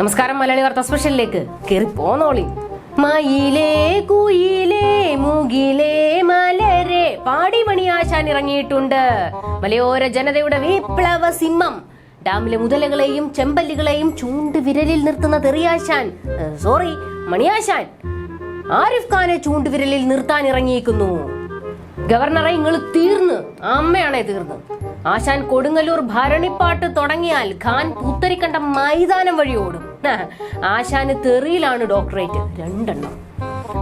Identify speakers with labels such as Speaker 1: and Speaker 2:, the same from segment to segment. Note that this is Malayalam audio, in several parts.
Speaker 1: നമസ്കാരം മലയാളി വാർത്ത സ്പെഷ്യലിലേക്ക്. കയറി പോന്നോളി. മയിലേ കുയിലേ മുകിലേ മലരെ പാടി ആശാൻ ഇറങ്ങിയിട്ടുണ്ട്. മലയോര ജനതയുടെ വിപ്ലവ സിംഹം. ഡാമിലെ മുതലകളെയും ചെമ്പല്ലികളെയും ചൂണ്ട് വിരലിൽ നിർത്തുന്ന തെറിയാശാൻ സോറി മണിയാശാൻ ആരിഫ് ഖാനെ ചൂണ്ട് വിരലിൽ നിർത്താൻ ഇറങ്ങിയിരിക്കുന്നു. ഗവർണറെ നിങ്ങൾ തീർന്ന്. അമ്മയാണേ തീർന്ന്. ആശാൻ കൊടുങ്ങല്ലൂർ ഭരണിപ്പാട്ട് തുടങ്ങിയാൽ ഖാൻ പുത്തരിക്കണ്ട മൈതാനം വഴി ഓടും. ആശാന് തെറിയിലാണ് ഡോക്ടറേറ്റ്. രണ്ടെണ്ണം.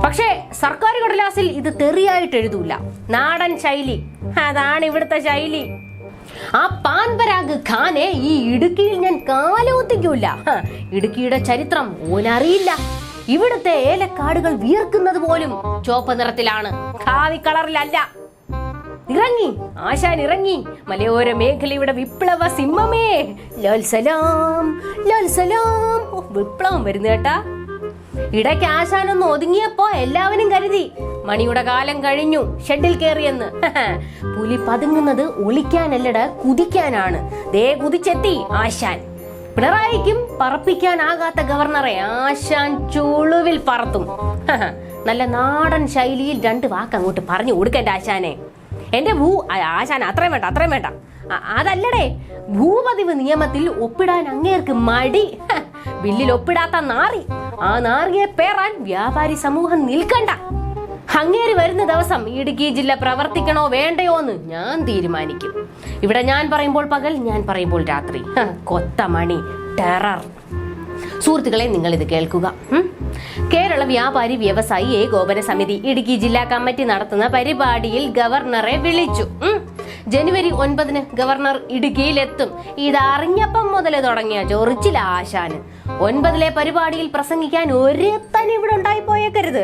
Speaker 1: പക്ഷേ സർക്കാർ കടലാസിൽ ഇത് തെറിയായിട്ട് എഴുതൂല. നാടൻ ശൈലി. അതാണ് ഇവിടുത്തെ ശൈലി. ആ പാൻപരാഗ് ഖാനെ ഈ ഇടുക്കിയിൽ ഞാൻ കാലോത്തിക്കൂല. ഇടുക്കിയുടെ ചരിത്രം ഓനറിയില്ല. ഇവിടുത്തെ ഏലക്കാടുകൾ വിയർക്കുന്നത് പോലും ചുവപ്പ് നിറത്തിലാണ്. കാവി കളറിലല്ല. ഇറങ്ങി ആശാൻ ഇറങ്ങി. മലയോര മേഖലയുടെ വിപ്ലവ സിംഹമേ. ലാൽ സലാം ലാൽ സലാം. വിപ്ലവം വരുന്നു കേട്ടാ. ഇടയ്ക്ക് ഒന്ന് ഒതുങ്ങിയപ്പോ എല്ലാവരും കരുതി. മണിയുടെ കാലം കഴിഞ്ഞു ഷെഡിൽ കയറിയെന്ന്. പുലി പതുങ്ങുന്നത് ഒളിക്കാനല്ലട കുതിക്കാനാണ്. ദേ കുതിച്ചെത്തി ആശാൻ. പിണറായിക്കും പറപ്പിക്കാനാകാത്ത ഗവർണറെ ആശാൻ ചുളുവിൽ പറത്തും. നല്ല നാടൻ ശൈലിയിൽ രണ്ട് വാക്ക് അങ്ങോട്ട് പറഞ്ഞു കൊടുക്കണ്ട ആശാനെ. എന്റെ ഭൂ ആശാൻ അത്രയും വേണ്ട അത്രയും വേണ്ട. അതല്ലടേ ഭൂപതിവ് നിയമത്തിൽ ഒപ്പിടാൻ അങ്ങേർക്ക് മടി. ബില്ലിൽ ഒപ്പിടാത്ത നാറി. ആ നാറിയെ പേറാൻ വ്യാപാരി സമൂഹം നിൽക്കണ്ട. അങ്ങേര് വരുന്ന ദിവസം ഇടുക്കി ജില്ല പ്രവർത്തിക്കണോ വേണ്ടയോ എന്ന് ഞാൻ തീരുമാനിക്കും. ഇവിടെ ഞാൻ പറയുമ്പോൾ പകൽ ഞാൻ പറയുമ്പോൾ രാത്രി. കൊത്ത കൊത്തമണി ടെറർ. സുഹൃത്തുക്കളെ നിങ്ങൾ ഇത് കേൾക്കുക കേരള വ്യാപാരി വ്യവസായി ഏകോപന സമിതി ഇടുക്കി ജില്ലാ കമ്മിറ്റി നടത്തുന്ന പരിപാടിയിൽ ഗവർണറെ വിളിച്ചു. ജനുവരി ഒൻപതിന് ഗവർണർ ഇടുക്കിയിലെത്തും. ഇതറിഞ്ഞപ്പം മുതലേ തുടങ്ങിയ ചൊറിച്ചിൽ ആശാന്. ഒൻപതിലെ പരിപാടിയിൽ പ്രസംഗിക്കാൻ ഒരുത്തൻ ഇവിടെ ഉണ്ടായി പോയേക്കരുത്.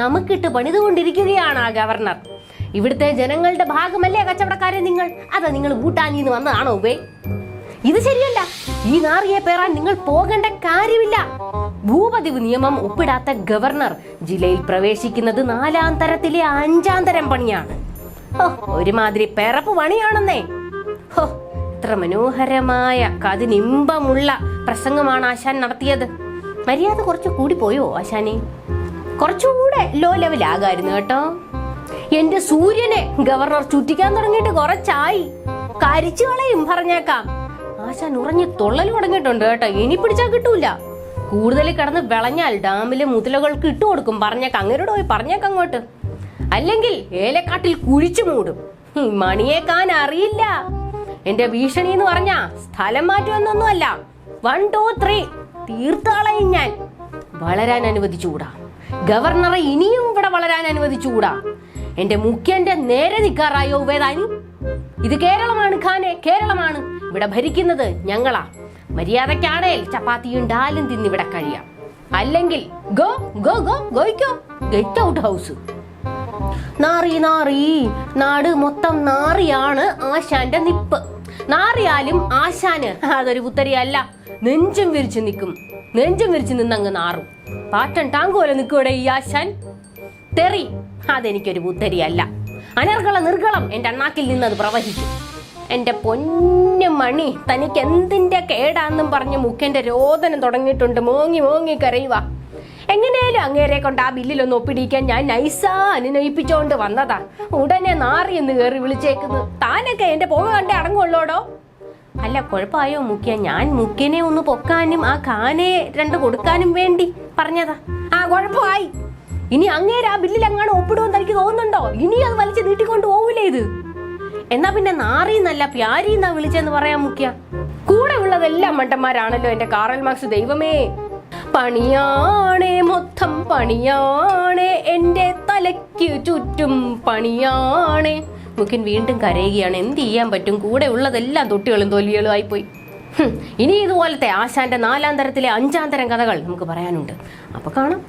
Speaker 1: നമുക്കിട്ട് പണിതുകൊണ്ടിരിക്കുകയാണ് ആ ഗവർണർ. ഇവിടുത്തെ ജനങ്ങളുടെ ഭാഗമല്ലേ കച്ചവടക്കാരെ നിങ്ങൾ? അതാ നിങ്ങൾ ഭൂട്ടാനിൽ നിന്ന് വന്നതാണോ ഉപേ ഇത് ശരിയല്ല. ഈ നാറിയെ പേറാൻ നിങ്ങൾ പോകേണ്ട കാര്യമില്ല. ഭൂപതിവ് നിയമം ഒപ്പിടാത്ത ഗവർണർ ജില്ലയിൽ പ്രവേശിക്കുന്നത് നാലാം തരത്തിലെ അഞ്ചാം തരം പണിയാണ്. ഒരുമാതിരി പിറപ്പ് പണിയാണെന്നേ. ഹോ എത്ര മനോഹരമായ കതിനിമ്പമുള്ള പ്രസംഗമാണ് ആശാൻ നടത്തിയത്. മര്യാദ കുറച്ച് കൂടി പോയോ ആശാനെ? കുറച്ചുകൂടെ ലോ ലെവൽ ആകായിരുന്നു കേട്ടോ. എന്റെ സൂര്യനെ ഗവർണർ ചുറ്റിക്കാൻ തുടങ്ങിയിട്ട് കുറച്ചായി. കരിച്ചു കളയും പറഞ്ഞേക്കാം. ആശാൻ ഉറഞ്ഞ് തൊള്ളൽ തുടങ്ങിയിട്ടുണ്ട് കേട്ടോ. ഇനി പിടിച്ചാൽ കിട്ടൂല. കൂടുതൽ കിടന്ന് വിളഞ്ഞാൽ ഡാമിലെ മുതലകൾക്ക് ഇട്ടു കൊടുക്കും പറഞ്ഞേക്കാം. അങ്ങനോട് പോയി പറഞ്ഞേക്കാം അങ്ങോട്ട്. അല്ലെങ്കിൽ ഏലക്കാട്ടിൽ കുഴിച്ചു മൂടും. മണിയേക്കാൻ അറിയില്ല. എന്റെ ഭീഷണി എന്ന് പറഞ്ഞ സ്ഥലം മാറ്റുമെന്നൊന്നുമല്ല. വൺ ടു ത്രീ തീർത്താളയും ഞാൻ വളരാൻ അനുവദിച്ചുകൂടാ. ഗവർണറെ ഇനിയും ഇവിടെ വളരാൻ അനുവദിച്ചുകൂടാ. എന്റെ മുഖ്യന്റെ നേരെ നിൽക്കാറായോ വേദാനി ഇത് കേരളമാണ് ഖാനെ കേരളമാണ്. ഇവിടെ ഭരിക്കുന്നത് ഞങ്ങളാ. മര്യാദക്കാണേൽ ചപ്പാത്തിയും ഡാലും തിന്നിവിടെ കഴിയാം. അല്ലെങ്കിൽ ഗോ ഗോ ഗോ ഗോയ്ക്കോ. ഗെറ്റ് ഔട്ട് ഹൗസ് നാറി നാറി. നാട് മൊത്തം നാറിയാണ് ആശാന്റെ നിപ്പ്. നാറിയാലും ആശാന്. അതൊരു പുത്തരിയല്ല. നെഞ്ചും വിരിച്ചു നിൽക്കും നെഞ്ചും വിരിച്ചു നിന്നങ്ങ് നാറും. പാറ്റൻ ടാങ്ക് പോലെ നിൽക്കൂടെ ഈ ആശാൻ. തെറി. അതെനിക്കൊരു പുത്തരിയല്ല. അനർഗള നിർഗളം എന്റെ അണ്ണാക്കിൽ നിന്ന് അത് പ്രവഹിക്കും. എന്റെ പൊന്നു മണി തനിക്ക് എന്തിന്റെ കേടാന്നും പറഞ്ഞ് മുഖന്റെ രോദനം തുടങ്ങിയിട്ടുണ്ട്. മോങ്ങി മോങ്ങി കരയുക എങ്ങനെയാലും അങ്ങേരെ കൊണ്ട് ആ ബില്ലിലൊന്ന് ഒപ്പിടിക്കാൻ ഞാൻ നൈസാ അനുനയിപ്പിച്ചോണ്ട് വന്നതാ. ഉടനെ നാറി എന്ന് കയറി വിളിച്ചേക്കുന്നു. താനൊക്കെ എന്റെ പോക കണ്ടേ അടങ്ങുള്ളോടോ അല്ല കുഴപ്പമായോ മുഖ്യ? ഞാൻ മുഖ്യനെ ഒന്ന് പൊക്കാനും ആ കാനെ രണ്ട് കൊടുക്കാനും വേണ്ടി പറഞ്ഞതാ. ആ കുഴപ്പമായി. ഇനി അങ്ങേര് ആ ബില്ലിൽ അങ്ങാണ് ഒപ്പിടുമെന്ന് എനിക്ക് തോന്നുന്നുണ്ടോ? ഇനി അത് വലിച്ചു നീട്ടിക്കൊണ്ട് പോകൂലേ ഇത്? എന്നാ പിന്നെ നാറിന്നല്ല പ്യാരിന്നാ വിളിച്ചെന്ന് പറയാൻ മുഖ്യ. കൂടെ ഉള്ളതെല്ലാം മണ്ടന്മാരാണല്ലോ എന്റെ കാറൽ മാർക്സ് ദൈവമേ. പണിയാണേ മൊത്തം പണിയാണേ. എന്റെ തലയ്ക്ക് ചുറ്റും പണിയാണേ. മുഖ്യൻ വീണ്ടും കരയുകയാണ്. എന്ത് ചെയ്യാൻ പറ്റും? കൂടെ ഉള്ളതെല്ലാം തൊട്ടികളും തോൽവികളും ആയിപ്പോയി. ഇനി ഇതുപോലത്തെ ആശാന്റെ നാലാം തരത്തിലെ അഞ്ചാം തരം കഥകൾ നമുക്ക് പറയാനുണ്ട്. അപ്പൊ കാണാം.